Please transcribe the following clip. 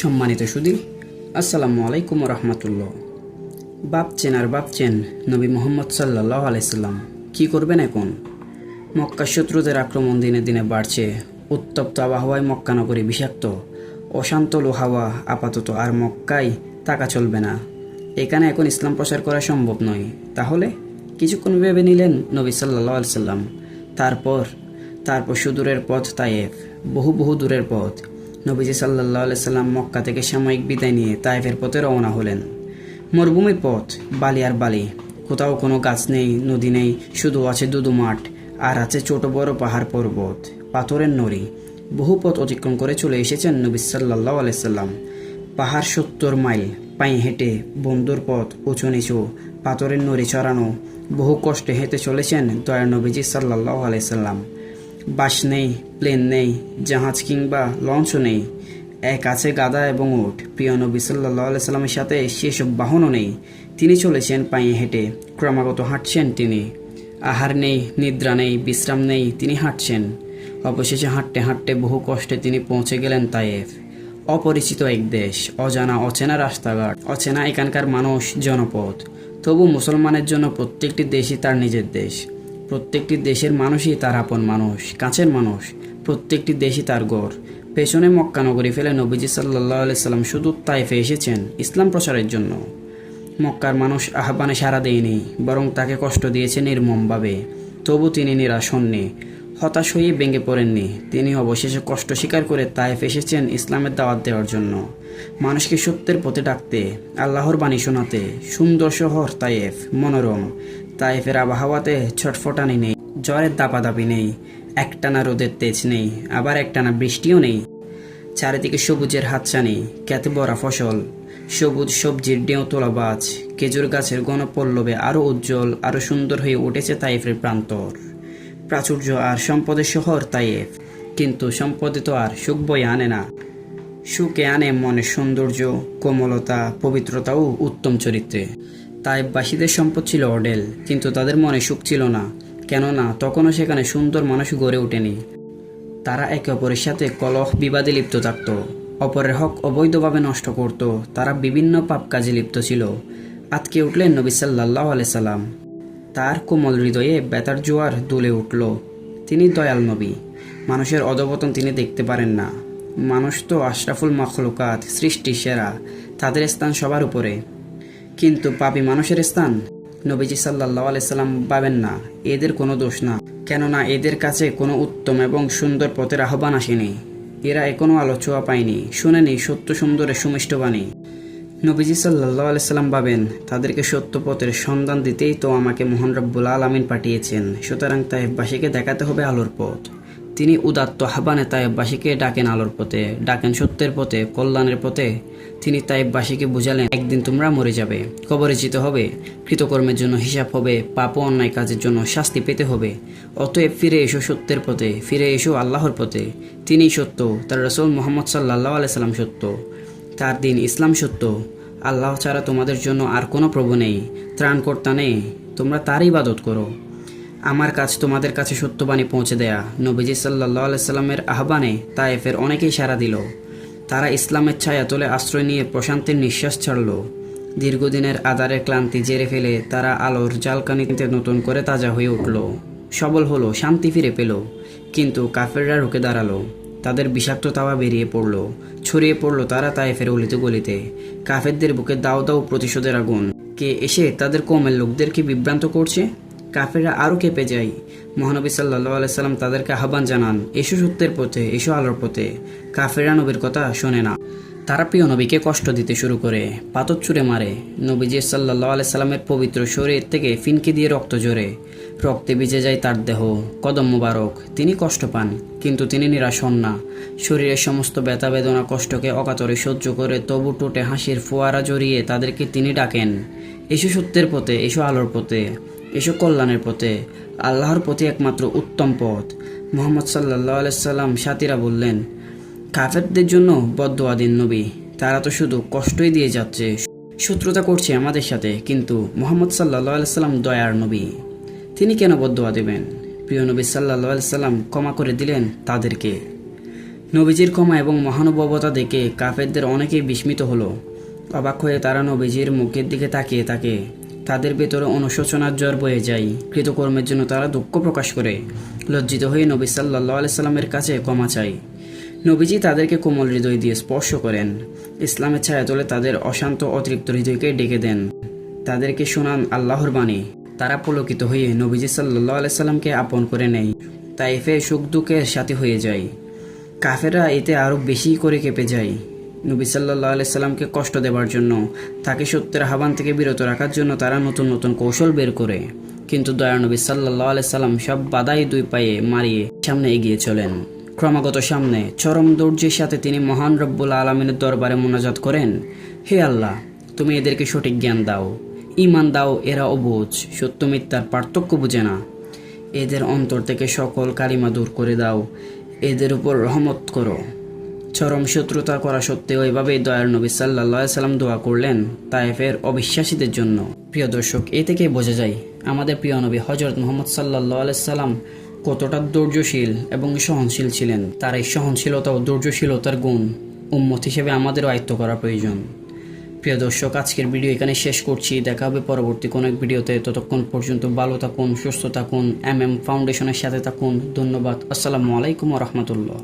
সম্মানিত সুদী আসসালামু আলাইকুম রহমতুল্লাহ। ভাবছেন আর ভাবছেন নবী মোহাম্মদ সাল্লাহ আলাইসাল্লাম কী করবেন এখন? মক্কা শত্রুদের আক্রমণ দিনে দিনে বাড়ছে, উত্তপ্ত আবহাওয়ায় মক্কা নগরী বিষাক্ত, অশান্ত লোহাওয়া আপাতত আর মক্কায় তাকা চলবে না। এখানে এখন ইসলাম প্রচার করা সম্ভব নয়। তাহলে কিছুক্ষণ ভেবে নিলেন নবী সাল্লাহ আলসাল্লাম তারপর তারপর সুদূরের পথ তায়েফ বহু বহু দূরের পথ। নবীজি সাল্লাহ সাল্লাম মক্কা থেকে সাময়িক বিদায় নিয়ে তায়েফের পথে রওনা হলেন। মরুভূমির পথ, বালি আর বালি। কোথাও কোনো গাছ নেই, নদী নেই, শুধু আছে দুদু মাঠ, আর আছে ছোট বড় পাহাড় পর্বত, পাথরের নড়ি। বহু পথ অতিক্রম করে চলে এসেছেন নবী সাল্লাহ আলাইসাল্লাম পাহাড় সত্তর মাইল, পায়ে হেঁটে বন্ধুর পথ, উঁচু নিচু, পাথরের নড়ি চড়ানো। বহু কষ্টে হেঁটে চলেছেন দয়া নবীজি সাল্লাহ আলাইসাল্লাম বাস নেই, প্লেন নেই, জাহাজ কিংবা লঞ্চও নেই। এক আছে গাদা এবং উঠ প্রিয় নবী সাল্লাহ সাল্লামের সাথে সেসব বাহনও নেই। তিনি চলেছেন পায়ে হেঁটে। ক্রমাগত হাঁটছেন তিনি। আহার নেই, নিদ্রা নেই, বিশ্রাম নেই, তিনি হাঁটছেন। অবশেষে হাঁটতে হাঁটতে বহু কষ্টে তিনি পৌঁছে গেলেন তায়েফ। অপরিচিত এক দেশ, অজানা অচেনা রাস্তাঘাট, অচেনা এখানকার মানুষ, জনপদ। তবু মুসলমানের জন্য প্রত্যেকটি দেশই তার নিজের দেশ। প্রত্যেকটি দেশের মানুষই তার আপন মানুষ, কাছের মানুষ। প্রত্যেকটি দেশই তার গড়। পেছনে মক্কা নগরী ফেলে নবীজি সাল্লাহ সাল্লাম শুধু তাইফে এসেছেন ইসলাম প্রচারের জন্য। মক্কার মানুষ আহ্বানে সাড়া দেয়নি, বরং তাকে কষ্ট দিয়েছে নির্মমভাবে। তবু তিনি নিরাশ হননি, হতাশ হয়ে ভেঙে পড়েননি। তিনি অবশেষে কষ্ট স্বীকার করে তায়েফ এসেছেন ইসলামের দাওয়াত দেওয়ার জন্য। মানুষকে সত্যের পথে ডাকতে, আল্লাহর বাণী শোনাতে, সুন্দর শহর তায়েফ মনোরম। তায়েফের আবহাওয়াতে ছটফটানি নেই, জ্বরের দাপাদাপি নেই, একটানা রোদের তেজ নেই, আবার একটানা বৃষ্টিও নেই। চারিদিকে সবুজের হাতছানি ক্যাতে ভরা ফসল, সবুজ সবজির ডেউ তোলা বাজ খেজুর গাছের গণপল্লবে আরও উজ্জ্বল, আরও সুন্দর হয়ে উঠেছে তাইফের প্রান্তর। প্রাচুর্য আর সম্পদের শহর তাইফ, কিন্তু সম্পদে তো আর সুখ বয়ে আনে না। সুখে আনে মনের সৌন্দর্য, কোমলতা পবিত্রতা ও উত্তম চরিত্রে। তাইফবাসীদের সম্পদ ছিল অডেল, কিন্তু তাদের মনে সুখ ছিল না। কেননা তখনও সেখানে সুন্দর মানুষ গড়ে ওঠেনি। তারা একে অপরের সাথে কলহ বিবাদে লিপ্ত থাকত। অপরের হক অবৈধভাবে নষ্ট করত। তারা বিভিন্ন পাপ কাজে লিপ্ত ছিল। আতকে উঠলেন নবী সাল্লাহ সাল্লাম। তার কোমল হৃদয়ে বেতার জোয়ার দুলে উঠল। তিনি দয়াল নবী। মানুষের অধপতন তিনি দেখতে পারেন না। মানুষ তো আশরাফুল মখলুকাত সৃষ্টি সেরা। তাদের স্থান সবার উপরে। কিন্তু পাপি মানুষের স্থান নবীজি সাল্লাহ আলাইসাল্লাম পাবেন না। এদের কোনো দোষ না। কেননা এদের কাছে কোনো উত্তম এবং সুন্দর পথের আহ্বান আসেনি। এরা এখনও আলো ছোঁয়া পায়নি। শুনেনি সত্য সুন্দরের সুমিষ্ট বাণী। নবীজি সাল্লাহ আলাইসাল্লাম ভাবেন তাদেরকে সত্য পথের সন্ধান দিতেই তো আমাকে মোহন রব্বুল আলমিন পাঠিয়েছেন। সুতরাং তাইফবাসীকে দেখাতে হবে আলোর পথ। তিনি উদাত্ত আহ্বানে তাইফবাসীকে ডাকেন আলোর পথে, ডাকেন সত্যের পথে, কল্যাণের পথে। তিনি তাইফবাসীকে বুঝালেন, একদিন তোমরা মরে যাবে। কবরে যেতে হবে, কৃতকর্মের জন্য হিসাব হবে, পাপ অন্যায় কাজের জন্য শাস্তি পেতে হবে। অতএব ফিরে এসো সত্যের পথে, ফিরে এসো আল্লাহর পথে। তিনিই সত্য, তার রসুল মোহাম্মদ সাল্লাহ আলাইসাল্লাম সত্য। তার দিন ইসলাম সত্য। আল্লাহ ছাড়া তোমাদের জন্য আর কোনো প্রভু নেই। ত্রাণকর্তা নেই। তোমরা তার ইবাদত করো। আমার কাজ তোমাদের কাছে সত্যবাণী পৌঁছে দেয়া। নবীজি সাল্লাহ আলাইসাল্লামের আহ্বানে তায়েফের অনেকেই সাড়া দিল। তারা ইসলামের ছায়া তোলে আশ্রয় নিয়ে প্রশান্তির নিঃশ্বাস ছাড়ল। দীর্ঘদিনের আদারের ক্লান্তি জেরে ফেলে তারা আলোর জালকানিতে নতুন করে তাজা হয়ে উঠল। সবল হলো, শান্তি ফিরে পেল। কিন্তু কাফেররা রুখে দাঁড়াল। তাদের বিষাক্ত তাওয়া বেরিয়ে পড়ল। ছড়িয়ে পড়ল তারা তাইফের অলিতে গলিতে। কাফেরদের বুকে দাও দাও প্রতিশোধের আগুন। কে এসে তাদের কমের লোকদেরকে বিভ্রান্ত করছে? কাফেররা আরও কেঁপে যায়। মহানবী সাল্লাহ আলাইসাল্লাম তাদেরকে আহ্বান জানান, এসো সত্যের পথে, এসো আলোর পথে। কাফেররা নবীর কথা শোনে না। তারা প্রিয় নবীকে কষ্ট দিতে শুরু করে পাতর চুরে মারে। নবীজি সাল্লাহ আলাইসাল্লামের পবিত্র শরীর থেকে ফিনকি দিয়ে রক্ত জোরে রক্তে ভিজে যায় তার দেহ। কদম মুবারক। তিনি কষ্ট পান, কিন্তু তিনি নিরাশ হন না। শরীরের সমস্ত ব্যথা বেদনা কষ্টকে অকাতরে সহ্য করে তবু টুটে হাসির ফোয়ারা জড়িয়ে তাদেরকে তিনি ডাকেন, এসো সত্যের পথে, এসো আলোর পথে। এসো কল্যাণের পথে, আল্লাহর প্রতি একমাত্র উত্তম পথ। মোহাম্মদ সাল্লাহ আলাইসাল্লাম সাথীরা বললেন, কাফেরদের জন্য বদোয়া দিন নবী। তারা তো শুধু কষ্টই দিয়ে যাচ্ছে, শত্রুতা করছে আমাদের সাথে, কিন্তু মোহাম্মদ সাল্লাহ আলাইসাল্লাম দয়ার নবী। তিনি কেন বদোয়া দেবেন? প্রিয় নবী সাল্লাহ আলাইসাল্লাম ক্ষমা করে দিলেন তাদেরকে। নবীজির ক্ষমা এবং মহানুভবতা দেখে কাফেরদের অনেকেই বিস্মিত হলো। অবাক হয়ে তারা নবীজির মুখের দিকে তাকিয়ে থাকে। তাদের ভেতরে অনুশোচনার জ্বর বয়ে যায়। কৃতকর্মের জন্য তারা দুঃখ প্রকাশ করে। লজ্জিত হয়ে নবী সাল্লাহ আলাইসাল্লামের কাছে ক্ষমা চায়। নবীজি তাদেরকে কোমল হৃদয় দিয়ে স্পর্শ করেন। ইসলামের ছায়া তোলে তাদের অশান্ত অতিরিক্ত হৃদয়কে ডেকে দেন। তাদেরকে শোনান আল্লাহর বাণী। তারা পুলকিত হয়ে নবীজি সাল্লাহ আলাইসাল্লামকে আপন করে নেয়। তাইফে সুখ দুঃখের সাথে হয়ে যায়। কাফেরা এতে আরও বেশি করে কেঁপে যায়। নবী সাল্লাহ আলাইসাল্লামকে কষ্ট দেবার জন্য, তাকে সত্যের আহ্বান থেকে বিরত রাখার জন্য তারা নতুন নতুন কৌশল বের করে। কিন্তু দয়া নবী সাল্লাহ আলাইসাল্লাম সব বাধাই দুই পায়ে মারিয়ে সামনে এগিয়ে চলেন। ক্রমাগত সামনে, চরম দৌর্যের সাথে তিনি মহান রব্বুল আলমিনের দরবারে মোনাজাত করেন, হে আল্লাহ, তুমি এদেরকে সঠিক জ্ঞান দাও। ইমান দাও, এরা অবুঝ সত্য মিথ্যার পার্থক্য বুঝে না। এদের অন্তর থেকে সকল কালিমা দূর করে দাও। এদের উপর রহমত করো। চরম শত্রুতা করা সত্ত্বেও এভাবেই দয়ার নবী সাল্লাহ সাল্লাম দোয়া করলেন তায়েফের অবিশ্বাসীদের জন্য। প্রিয় দর্শক, এ থেকেই বোঝা যায়, আমাদের প্রিয় নবী হজরত মোহাম্মদ সাল্লাহ সাল্লাম কতটা ধৈর্যশীল এবং সহনশীল ছিলেন। তার এই সহনশীলতা ও ধৈর্যশীলতার গুণ, উম্মত হিসেবে আমাদেরও আয়ত্ত করা প্রয়োজন। প্রিয় দর্শক, আজকের ভিডিও এখানে শেষ করছি। দেখা হবে পরবর্তী কোনো এক ভিডিওতে। ততক্ষণ পর্যন্ত ভালো থাকুন, সুস্থ থাকুন এম এম ফাউন্ডেশনের সাথে থাকুন। ধন্যবাদ। আসসালামু আলাইকুম রহমতুল্লাহ।